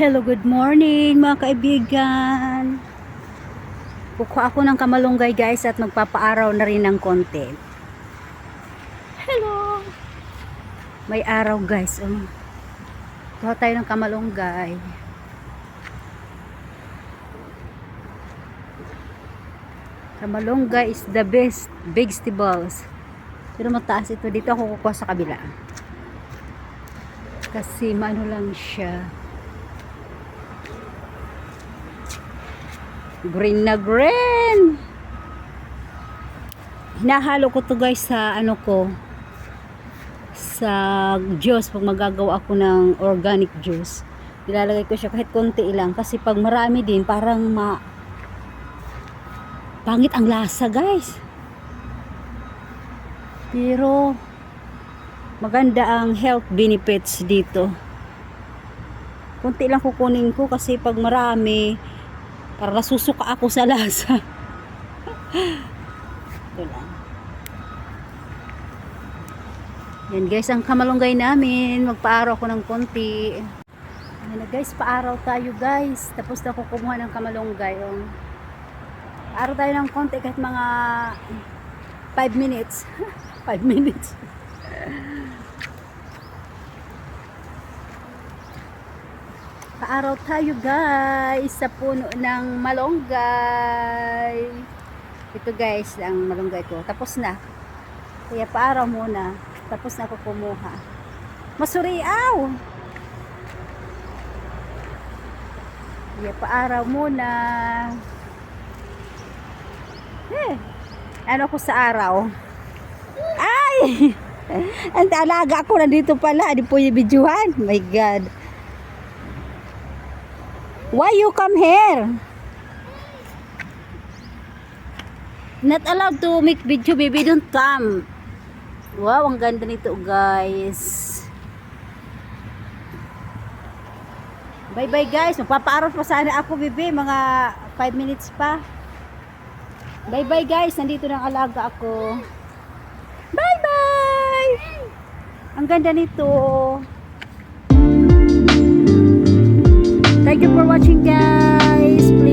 Hello, good morning mga kaibigan. Kukuha ako ng kamalunggay guys at magpapaaraw na rin ng konti. Hello! May araw guys. Um, kuha tayo ng kamalunggay. Kamalunggay is the best vegetables. Pero mataas ito. Dito ako kukuha sa kabila. Kasi maano lang siya. Green na green. Hinahalo ko to guys sa ano ko sa juice pag magagawa ako ng organic juice. Nilalagay ko siya kahit konti lang kasi pag marami din parang ma pangit ang lasa guys. Pero maganda ang health benefits dito. Konti lang kukunin ko kasi pag marami para nasusuka ako sa lasa. Ito lang. Yan guys, ang kamalunggay namin. Magpaaraw ko ng konti. Yan na guys, paaraw tayo guys. Tapos na kumuha ng kamalunggay. Oh. Paaraw tayo ng konti kahit mga 5 minutes. 5 minutes. Paaraw tayo guys sa puno ng malunggay. Ito guys, ang malunggay ko. Tapos na. Kaya paaraw muna. Tapos na ako kumuha. Masuriaw! Kaya paaraw muna. Eh, ano ko sa araw? Ay! Ang alaga ako nandito pala. Di po yung bidyuhan. My God. Why you come here? Not allowed to make video, baby. Don't come. Wow, ang ganda nito, guys. Bye-bye, guys. Magpapaarot pa sana ako, baby. Mga 5 minutes pa. Bye-bye, guys. Nandito ng alaga ako. Bye-bye! Ang ganda nito. Thank you for watching guys. Please